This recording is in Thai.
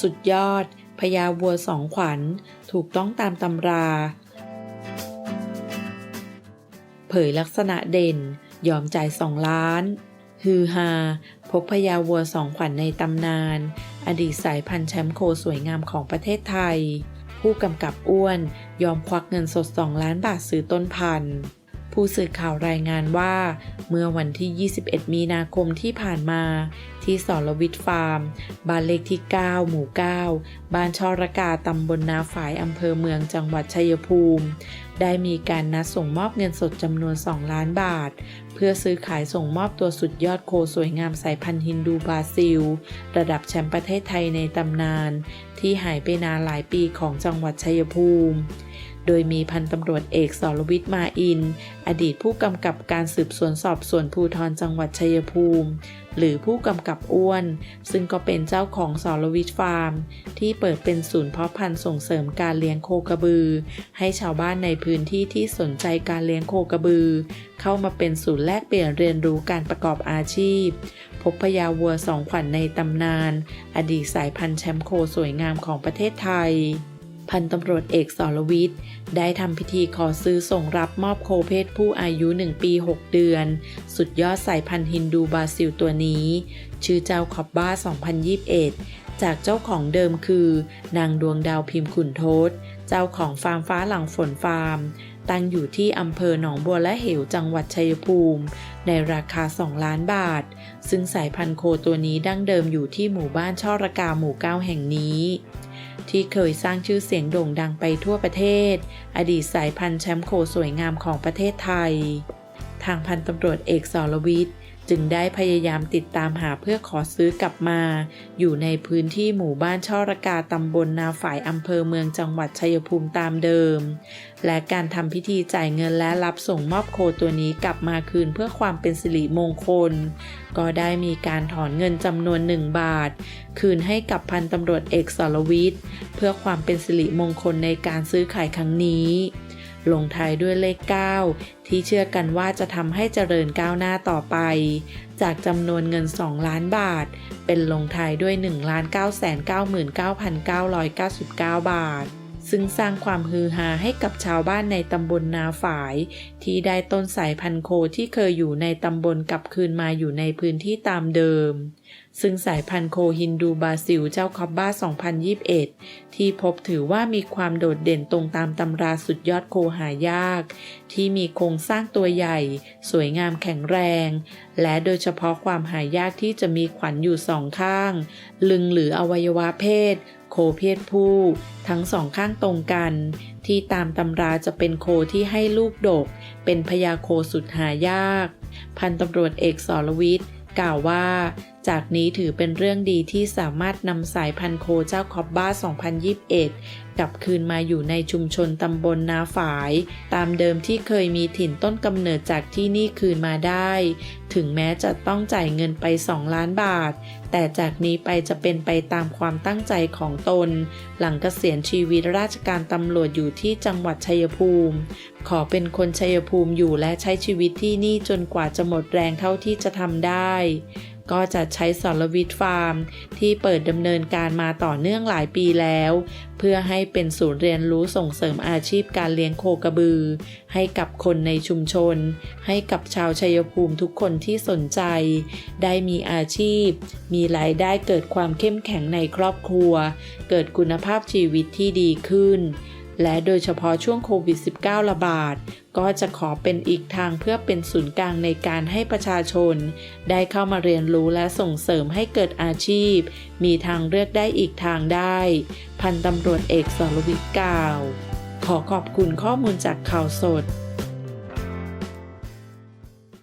สุดยอดพญาวัวสองขวัญถูกต้องตามตำรา เผยลักษณะเด่นยอมจ่ายสองล้าน ฮือฮาพบพญาวัวสองขวัญในตำนาน อดีตสายพันธุ์แชมป์โคสวยงามของประเทศไทย ผู้กำกับอ้วนยอมควักเงินสด2ล้านบาทซื้อต้นพันธุ์ ผู้สื่อข่าวรายงานว่า เมื่อวันที่ 21 มีนาคมที่ผ่านมา ที่สรวิทฟาร์ม บ้านเลขที่ 9 หมู่ 9 บ้านชอระกาตำบลนาฝายอำเภอเมืองจังหวัดชัยภูมิ ได้มีการนัดส่งมอบเงินสดจำนวน 2 ล้านบาท เพื่อซื้อขายส่งมอบตัวสุดยอดโคสวยงามสายพันธุ์ฮินดูบราซิล ระดับแชมป์ประเทศไทยในตำนาน ที่หายไปนานหลายปีของจังหวัดชัยภูมิ โดยมีพันตำรวจเอกสรวิทย์มาอิน อดีตผู้กำกับการสืบสวนสอบสวนภูธรจังหวัดชัยภูมิ หรือผู้กำกับอ้วน ซึ่งก็เป็นเจ้าของสรวิทย์ฟาร์ม ที่เปิดเป็นศูนย์เพาะพันธุ์ส่งเสริมการเลี้ยงโคกระบือ ให้ชาวบ้านในพื้นที่ที่สนใจการเลี้ยงโคกระบือ เข้ามาเป็นศูนย์แลกเปลี่ยนเรียนรู้การประกอบอาชีพ พบพญาวัวสองขวัญในตำนาน อดีตสายพันธุ์แชมป์โคสวยงามของประเทศไทย พันตำรวจเอกสรวิทย์ ได้ทำพิธีขอซื้อส่งรับมอบโคเพศผู้อายุ 1 ปี 6 เดือน สุดยอดสายพันธุ์ฮินดูบราซิลตัวนี้ ชื่อเจ้าคอบบ้า 2021 จากเจ้าของเดิมคือ นางดวงดาวพิมพ์ขุนทศ เจ้าของฟาร์มฟ้าหลังฝนฟาร์ม ตั้งอยู่ที่อำเภอหนองบัวและเหวจังหวัดชัยภูมิ ในราคา 2 ล้านบาท ซึ่งสายพันธุ์โคตัวนี้ดั้งเดิมอยู่ที่หมู่บ้านช่อระกาหมู่ 9 แห่งนี้ ที่เคยสร้างชื่อเสียงโด่งดังไปทั่วประเทศ อดีตสายพันธุ์แชมป์โคสวยงามของประเทศไทย ทางพันตำรวจเอกสรวิทย์ จึงได้พยายามติดตามหาเพื่อขอซื้อกลับมา อยู่ในพื้นที่หมู่บ้านช่อระกาตำบลนาฝ่ายอำเภอเมืองจังหวัดชัยภูมิตามเดิม และการทำพิธีจ่ายเงินและรับส่งมอบโคตัวนี้กลับมาคืนเพื่อความเป็นสิริมงคล ก็ได้มีการถอนเงินจำนวนหนึ่งบาท คืนให้กับพันตำรวจเอกสรวิทย์ เพื่อความเป็นสิริมงคลในการซื้อขายครั้งนี้ ลงท้ายด้วยเลข 9 ที่เชื่อกันว่าจะทำให้เจริญก้าวหน้าต่อไป จากจำนวนเงิน 2 ล้านบาท เป็นลงท้ายด้วย 1 9 9 9 9 9 9 บาท ซึ่งสร้างความฮือฮาให้กับชาวบ้านในตำบลนาฝาย ที่ได้ต้นสายพันโคที่เคยอยู่ในตำบลกลับคืนมาอยู่ในพื้นที่ตามเดิม ซึ่งสายพันธุ์โคฮินดูบราซิลเจ้าคอบบ้า 2021 ที่พบถือว่ามีความโดดเด่นตรงตามตำราสุดยอดโคหายาก ที่มีโครงสร้างตัวใหญ่ สวยงามแข็งแรง และโดยเฉพาะความหายากที่จะมีขวัญอยู่สองข้าง ลึงหรืออวัยวะเพศ โคเพศผู้ ทั้งสองข้างตรงกัน ที่ตามตำราจะเป็นโคที่ให้ลูกดก เป็นพญาโคสุดหายาก พันตำรวจเอกสรวิทย์กล่าวว่า จากนี้ถือเป็นเรื่องดีที่สามารถนำสายพันธุ์โคเจ้าคอบบ้า 2021 กลับคืนมาอยู่ในชุมชนตำบลนาฝาย ตามเดิมที่เคยมีถิ่นต้นกำเนิดจากที่นี่คืนมาได้ ถึงแม้จะต้องจ่ายเงินไป 2 ล้านบาท แต่จากนี้ไปจะเป็นไปตามความตั้งใจของตน หลังเกษียณชีวิตราชการตำรวจอยู่ที่จังหวัดชัยภูมิ ขอเป็นคนชัยภูมิอยู่และใช้ชีวิตที่นี่จนกว่าจะหมดแรงเท่าที่จะทำได้ ก็จะใช้สรวิทฟาร์ม ที่เปิดดำเนินการมาต่อเนื่องหลายปีแล้ว เพื่อให้เป็นศูนย์เรียนรู้ส่งเสริมอาชีพการเลี้ยงโคกระบือ ให้กับคนในชุมชน ให้กับชาวชัยภูมิทุกคนที่สนใจ ได้มีอาชีพ มีรายได้เกิดความเข้มแข็งในครอบครัว เกิดคุณภาพชีวิตที่ดีขึ้น และโดยเฉพาะช่วงโควิด -19 ระบาด ก็จะขอเป็นอีกทางเพื่อเป็นศูนย์กลางในการให้ประชาชน ได้เข้ามาเรียนรู้และส่งเสริมให้เกิดอาชีพ มีทางเลือกได้อีกทางได้ พันตำรวจเอกสรวิทย์กล่าว ขอขอบคุณข้อมูลจากข่าวสด